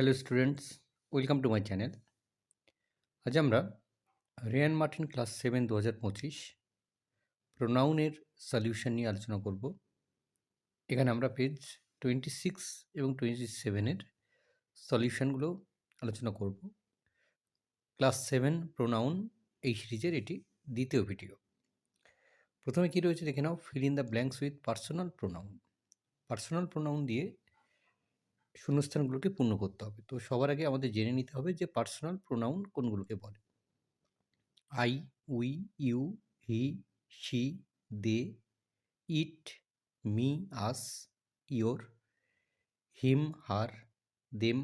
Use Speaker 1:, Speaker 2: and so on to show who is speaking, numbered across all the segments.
Speaker 1: Hello students welcome to my channel আজ আমরা Ryan Martin class seven দু হাজার পঁচিশ প্রোনাউনের সলিউশন নিয়ে আলোচনা করব। এখানে আমরা পেজ টোয়েন্টি সিক্স এবং টোয়েন্টি সেভেনের সলিউশনগুলো আলোচনা করব। ক্লাস সেভেন প্রোনাউন এই সিরিজের এটি দ্বিতীয় ভিডিও প্রথমে কী রয়েছে দেখে নাও fill in the blanks with personal pronoun personal pronoun দিয়ে শূন্যস্থানগুলোকে পূর্ণ করতে হবে। তো সবার আগে আমাদের জেনে নিতে হবে যে পার্সোনাল প্রোনাউন কোনগুলোকে বলে। I we you he she they it me us your him her them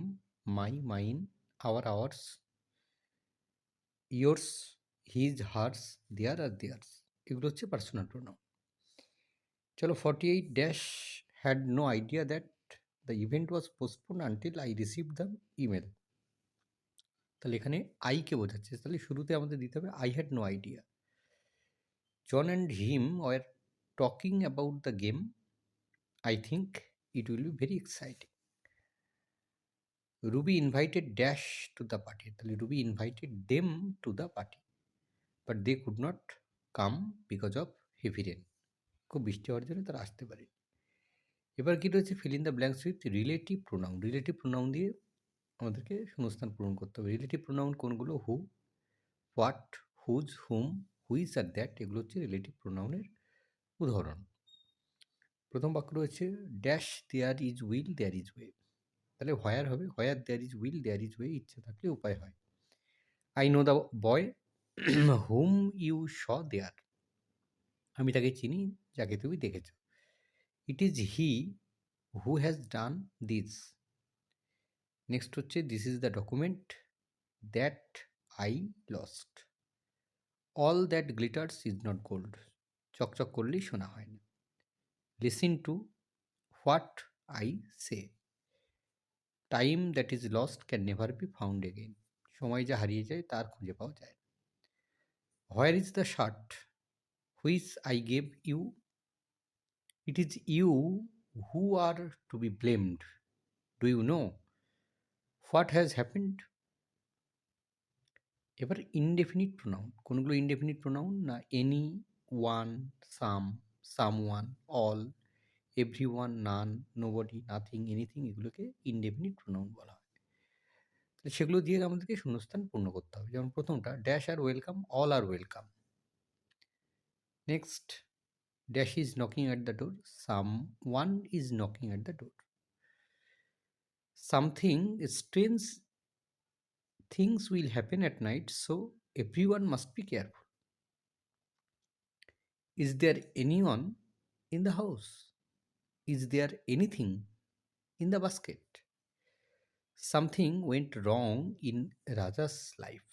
Speaker 1: my mine our ours yours his hers their R theirs এগুলো হচ্ছে পার্সোনাল প্রোনাউন চলো forty eight dash had no idea that the event was postpone until I receive the email তাহলে এখানে আইকে বোঝাচ্ছে। তাহলে শুরুতে আমাদের দিতে হবে I had no idea John and him were talking about the game I think it will be very exciting Ruby invited dash to the party তাহলে Ruby invited them to the party but they could not come because of heavy rain খুব বৃষ্টি হওয়ার জন্য তারা আসতে পারে এবার কী রয়েছে? Fill in the blanks with relative pronoun relative pronoun দিয়ে আমাদেরকে শূন্যস্থান পূরণ করতে হবে। রিলেটিভ প্রোনাউন কোনগুলো? Who what whose whom which R that এগুলো হচ্ছে রিলেটিভ প্রোনাউনের উদাহরণ। প্রথম বাক্য রয়েছে dash there is will there is way তাহলে হোয়ার হবে? Where there is will there is way ইচ্ছা থাকলে উপায় হয়। I know the boy whom you saw there আমি তাকে চিনি, যাকে তুমি দেখেছ। It is he who has done this next হচ্ছে this is the document that I lost all that glitters is not gold চকচক করলেই শোনা হয় না। Listen to what I say time that is lost can never be found again সময় যা হারিয়ে যায়, তার খুঁজে পাওয়া যায় where is the shirt which I gave you It is you who are to be blamed. Do you know what has happened? এবার indefinite pronoun কোনগুলো ইনডেফিনিট প্রোনাউন না anyone some someone all everyone none nobody nothing anything এগুলোকে indefinite pronoun বলা হয় সেগুলো দিয়ে আমাদেরকে শূন্যস্থান পূর্ণ করতে হবে যেমন প্রথমটা dash are welcome all are welcome next Dash is knocking at the door. Someone is knocking at the door. Something strange things will happen at night, so everyone must be careful. Is there anyone in the house? Is there anything in the basket? Something went wrong in Raja's life,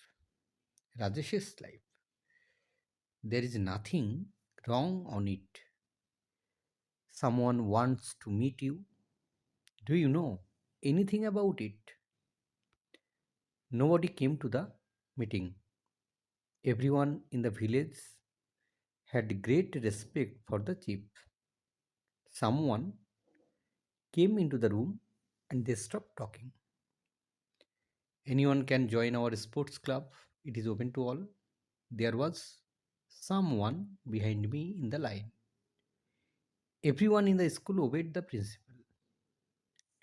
Speaker 1: Rajesh's life. There is nothing wrong on it. Someone wants to meet you. Do you know anything about it? Nobody came to the meeting. Everyone in the village had great respect for the chief. Someone came into the room and they stopped talking. Anyone can join our sports club, it is open to all. There was someone behind me in the line. Everyone in the school obeyed the principal.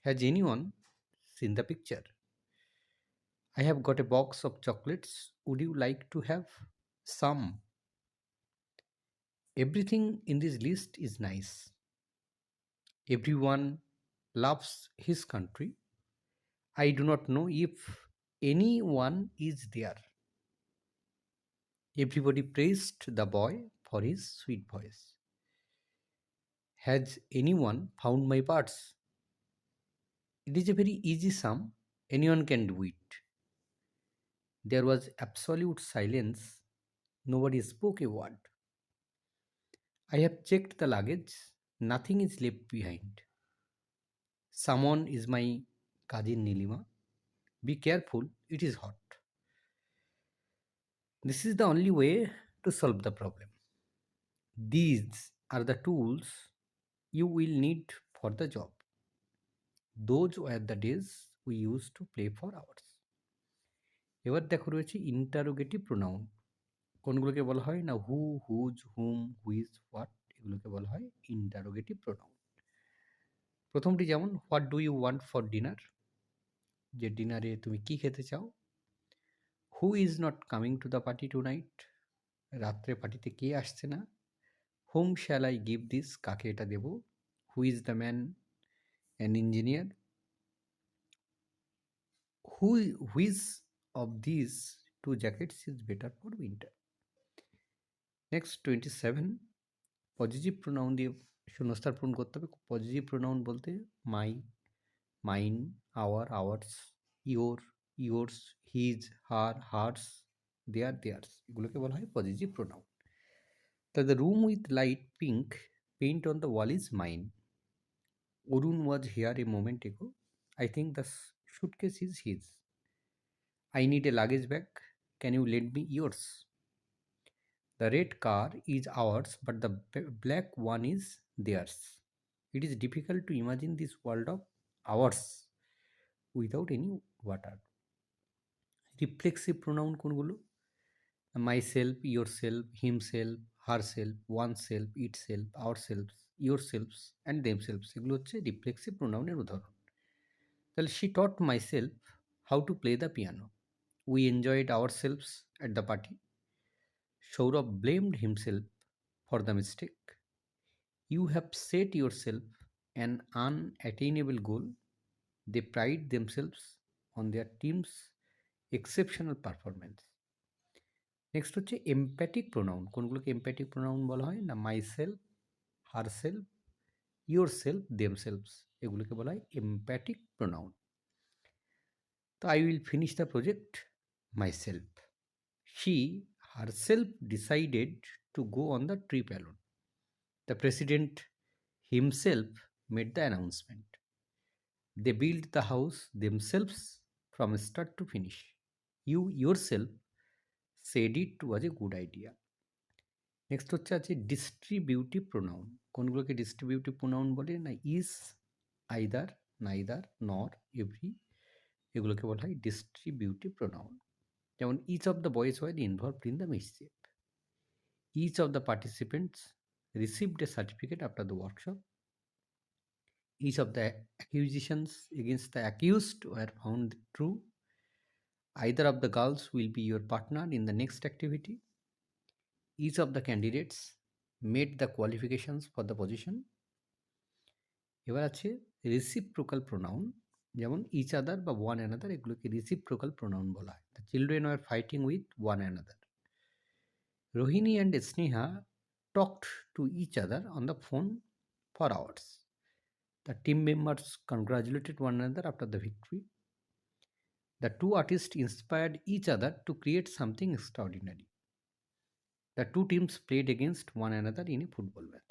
Speaker 1: Has anyone seen the picture? I have got a box of chocolates. Would you like to have some? Everything in this list is nice. Everyone loves his country. I do not know if anyone is there. Everybody praised the boy for his sweet voice. Has anyone found my parts? It is a very easy sum, anyone can do it. There was absolute silence, nobody spoke a word. I have checked the luggage, nothing is left behind. Someone is my cousin Nilima. Be careful, it is hot. This is the only way to solve the problem. These are the tools you will need for the job. Those were the days we use to play for hours এবার দেখো রয়েছে interrogative pronoun কোনগুলোকে বলা হয় না who whose whom which what এগুলোকে বলা হয় ইন্টারোগেটিভ প্রোনাউন প্রথমটি যেমন what do you want for dinner যে ডিনারে তুমি কি খেতে চাও? Who is not coming to the party tonight রাত্রে পার্টিতে কে আসছে না? Whom shall I give this কাকে এটা দেব? Who is the man an engineer who which of this two jackets is better for winter next twenty seven positive pronoun দিয়ে শূন্যস্থান পূরণ করতে হবে। পজিটিভ প্রোনাউন বলতে my mine our ours your Yours his her hers their theirs এগুলোকে বলা হয় positive pronoun তা the room with light pink paint on the wall is mine Arun was here a moment ago I think the suitcase is his I need a luggage bag. Can you lend me yours? The red car is ours, but the black one is theirs. It is difficult to imagine this world of ours without any water. reflexive pronoun কোনগুলো? Myself yourself himself herself oneself itself ourself yourself and themself সেগুলো হচ্ছে reflexive প্রোনাউনের উদাহরণ। তাহলে she taught myself how to play the piano we enjoyed ourself at the party Saurav blamed himself for the mistake you have set yourself an unattainable goal they pride themself on their teams exceptional performance next হচ্ছে emphatic pronoun কোনগুলোকে emphatic pronoun বলা হয়? না myself herself yourself themselves এগুলোকে বলা হয় emphatic pronoun তো I will finish the project myself she herself decided to go on the trip alone the president himself made the announcement they build the house themselves from start to finish finish. You yourself said it was a good idea next হচ্ছে আছে distributive pronoun কোনগুলোকে distributive pronoun বলে না is either, neither, nor, every, এগুলোকে বলা হয় distributive pronoun যেমন each of the boys were involved in the mischief each of the participants received a certificate after the workshop. Each of the accusations against the accused were found true. Either of the girls will be your partner in the next activity. Each of the candidates made the qualifications for the position. এবার আছে reciprocal pronoun যেমন each other বা one another এগুলোকে reciprocal pronoun বলা হয় the children are fighting with one another Rohini and Sneha talked to each other on the phone for hours the team members congratulated one another after the victory the two artist inspired each other to create something extraordinary the two teams played against one another in a football match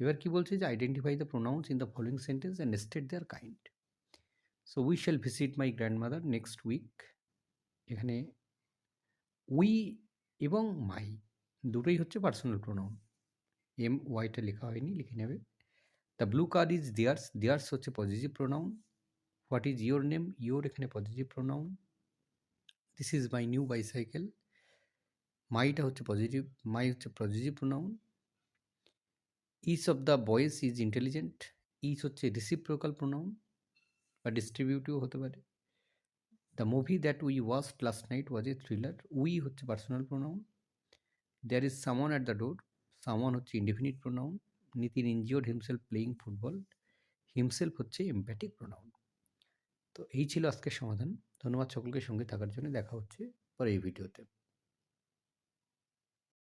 Speaker 1: এবার কি বলছে যে identify the pronouns in the following sentence and state their kind so we shall visit my grandmother next week এখানে we এবং my দুটোই হচ্ছে personal pronoun M ওয়াইটা লেখা হয়নি, লিখে নেবে। The blue car is theirs theirs হচ্ছে positive pronoun what is your name? Your এখানে positive pronoun. This is my new bicycle. মাইটা হচ্ছে পজিটিভ, মাই হচ্ছে positive pronoun. Each of the boys is intelligent. Each হচ্ছে reciprocal pronoun বা distributive হতে পারে। The movie that we watch last night was a thriller. We হচ্ছে personal pronoun. There is someone at the door. Someone হচ্ছে indefinite pronoun. Nitin injure himself playing football. Himself হচ্ছে emphatic pronoun. তো এই ছিল আজকের সমাধান। ধন্যবাদ সকলকে সঙ্গে থাকার জন্য। দেখা হচ্ছে পরে এই ভিডিওতে।